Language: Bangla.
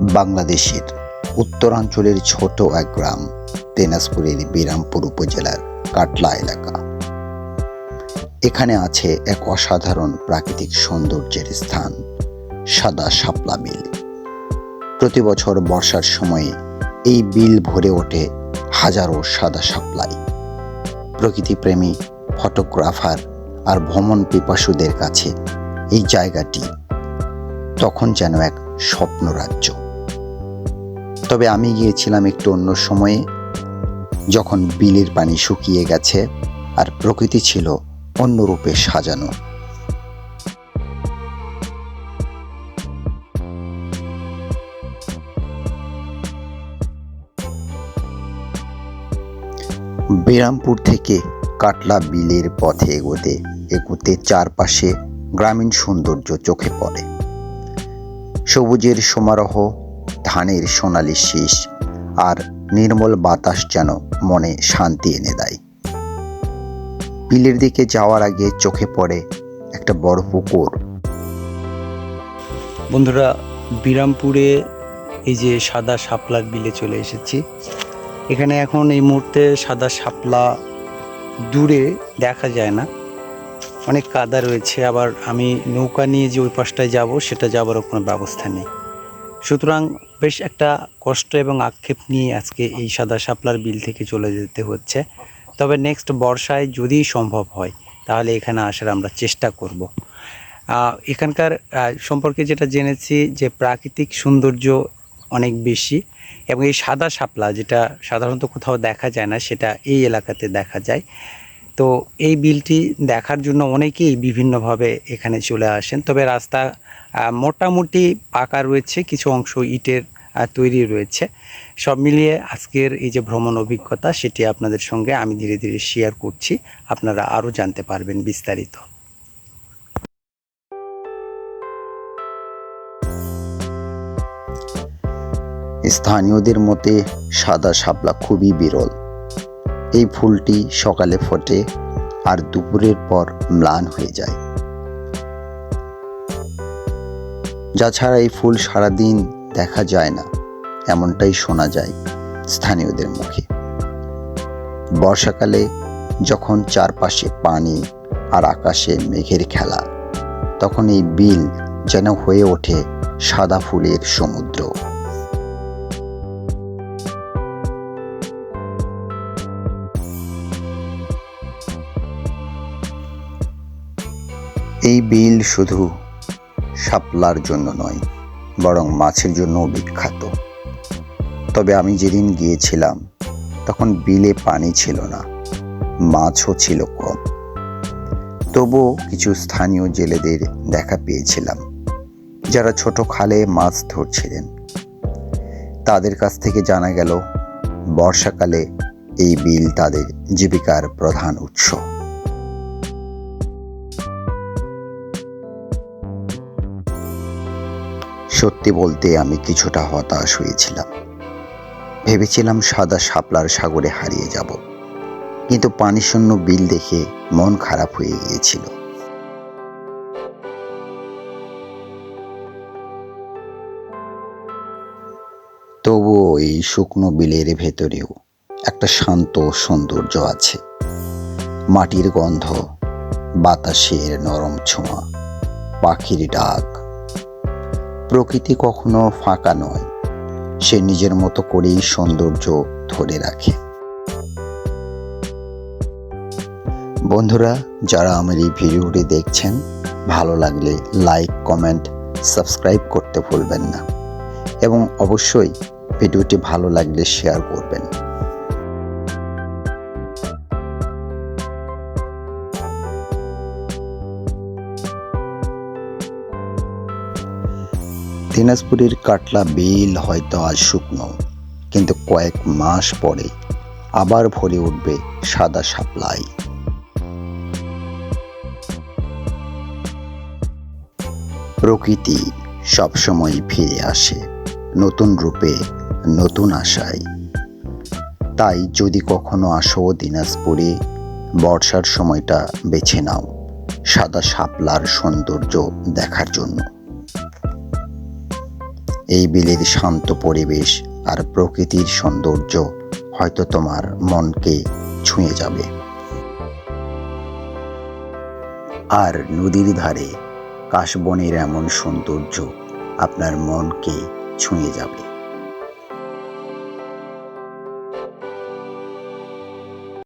বাংলাদেশের উত্তরাঞ্চলের ছোট এক গ্রাম তেনাজপুরের বিরামপুর উপজেলার কাটলা এলাকা। এখানে আছে এক অসাধারণ প্রাকৃতিক সৌন্দর্যের স্থান, সাদা শাপলা বিল প্রতি বছর বর্ষার সময়ে এই বিল ভরে ওঠে হাজারো সাদা শাপলাই। প্রকৃতিপ্রেমী ফটোগ্রাফার আর ভ্রমণ পিপাসুদের কাছে এই জায়গাটি তখন যেন এক স্বপ্ন রাজ্য তবে আমি গিয়েছিলাম একটু অন্য সময়ে, যখন বিলের পানি শুকিয়ে গেছে আর প্রকৃতি ছিল অন্য রূপে সাজানো। বিরামপুর থেকে কাটলা বিলের পথে এগোতে এগোতে চারপাশে গ্রামীণ সৌন্দর্য চোখে পড়ে। সবুজের সমারোহ ধানের সোনালি শীষ আর নির্মল বাতাস যেন মনে শান্তি এনে দেয়। বিলের দিকে যাওয়ার আগে চোখে পড়ে একটা বড় পুকুর। বন্ধুরা, বিরামপুরে এই যে সাদা শাপলার বিলে চলে এসেছি। এখানে এখন এই মুহূর্তে সাদা শাপলা দূরে দেখা যায় না। অনেক কাদা রয়েছে। আবার আমি নৌকা নিয়ে যে ওই পাশটায় যাব, সেটা যাবারও কোনো ব্যবস্থা নেই। সুতরাং বেশ একটা কষ্ট এবং আক্ষেপ নিয়ে আজকে এই সাদা শাপলার বিল থেকে চলে যেতে হচ্ছে। তবে নেক্সট বর্ষায় যদি সম্ভব হয়, তাহলে এখানে আসার আমরা চেষ্টা করব। এখানকার সম্পর্কে যেটা জেনেছি যে প্রাকৃতিক সৌন্দর্য অনেক বেশি এবং এই সাদা শাপলা যেটা সাধারণত কোথাও দেখা যায় না, সেটা এই এলাকাতে দেখা যায়। তো এই বিলটি দেখার জন্য অনেকেই বিভিন্নভাবে এখানে চলে আসেন। তবে রাস্তা মোটামুটি পাকা রয়েছে, কিছু অংশ ইটের তৈরি রয়েছে। সব মিলিয়ে আজকের এই যে ভ্রমণ অভিজ্ঞতা, সেটি আপনাদের সঙ্গে আমি ধীরে ধীরে শেয়ার করছি। আপনারা আরও জানতে পারবেন বিস্তারিত। স্থানীয়দের মতে সাদা শাপলা খুবই বিরল। এই ফুলটি সকালে ফোটে আর দুপুরের পর ম্লান হয়ে যায়। যা ছাড়া এই ফুল সারাদিন দেখা যায় না, এমনটাই শোনা যায় স্থানীয়দের মুখে। বর্ষাকালে যখন চারপাশে পানি আর আকাশে মেঘের খেলা, তখন এই বিল যেন হয়ে ওঠে সাদা ফুলের সমুদ্র। এই বিল শুধু শাপলার জন্য নয়, বরং মাছের জন্যও বিখ্যাত। তবে আমি যেদিন গিয়েছিলাম, তখন বিলে পানি ছিল না, মাছও ছিল কম। তবুও কিছু স্থানীয় জেলেদের দেখা পেয়েছিলাম, যারা ছোট খালে মাছ ধরছিলেন। তাদের কাছ থেকে জানা গেল, বর্ষাকালে এই বিল তাদের জীবিকার প্রধান উৎস। সত্যি বলতে আমি কিছুটা হতাশ হয়েছিলাম। ভেবেছিলাম সাদা শাপলার সাগরে হারিয়ে যাব। কিন্তু পানিশূন্য বিল দেখে মন খারাপ হয়ে গিয়েছিল। তবুও এই শুকনো বিলের ভেতরেও একটা শান্ত সৌন্দর্য আছে। মাটির গন্ধ, বাতাসের নরম ছোঁয়া, পাখির ডাক প্রকৃতি কখনো ফাঁকা নয়। সে নিজের মতো করেই সৌন্দর্য ধরে রাখে। বন্ধুরা, যারা আমার এই ভিডিওটি দেখছেন, ভালো লাগলে লাইক, কমেন্ট, সাবস্ক্রাইব করতে ভুলবেন না। এবং অবশ্যই ভিডিওটি ভালো লাগলে শেয়ার করবেন। দিনাজপুরের কাটলা বিল হয়তো আজ শুকনো, কিন্তু কয়েক মাস পরে আবার ভরে উঠবে সাদা শাপলাই প্রকৃতি সবসময় ফিরে আসে নতুন রূপে, নতুন আশায়। তাই যদি কখনো আসো দিনাজপুরে, বর্ষার সময়টা বেছে নাও সাদা শাপলার সৌন্দর্য দেখার জন্য। এই বিলের শান্ত পরিবেশ আর প্রকৃতির সৌন্দর্য হয়তো তোমার মনকে ছুঁয়ে যাবে। আর নদীর ধারে কাশবনের এমন সৌন্দর্য আপনার মনকে ছুঁয়ে যাবে।